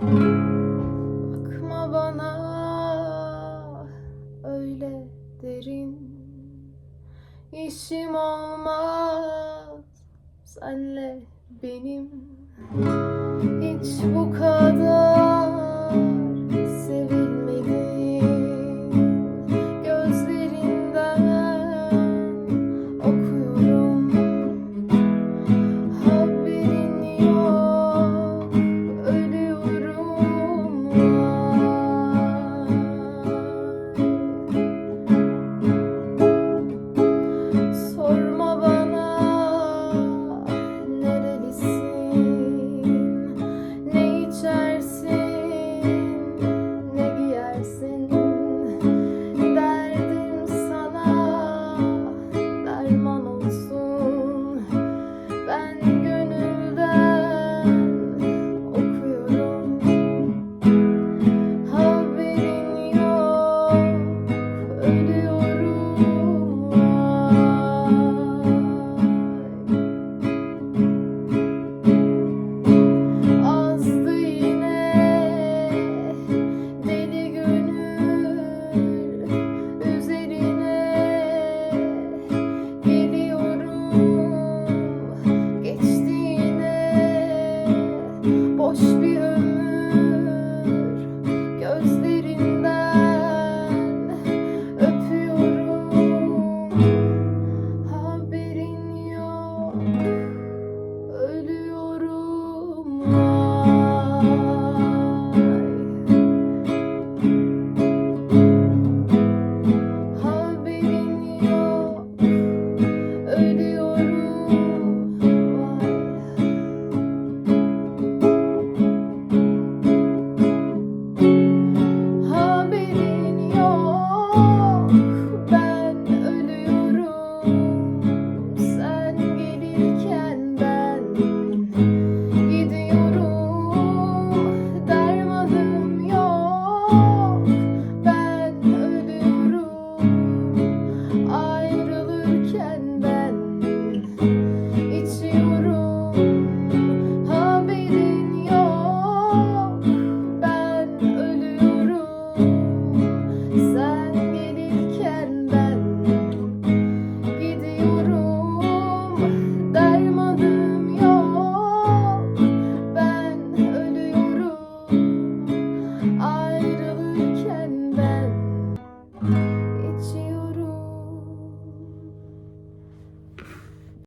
Bakma bana öyle derin İşim olmaz. Senle benim Hiç bu kadar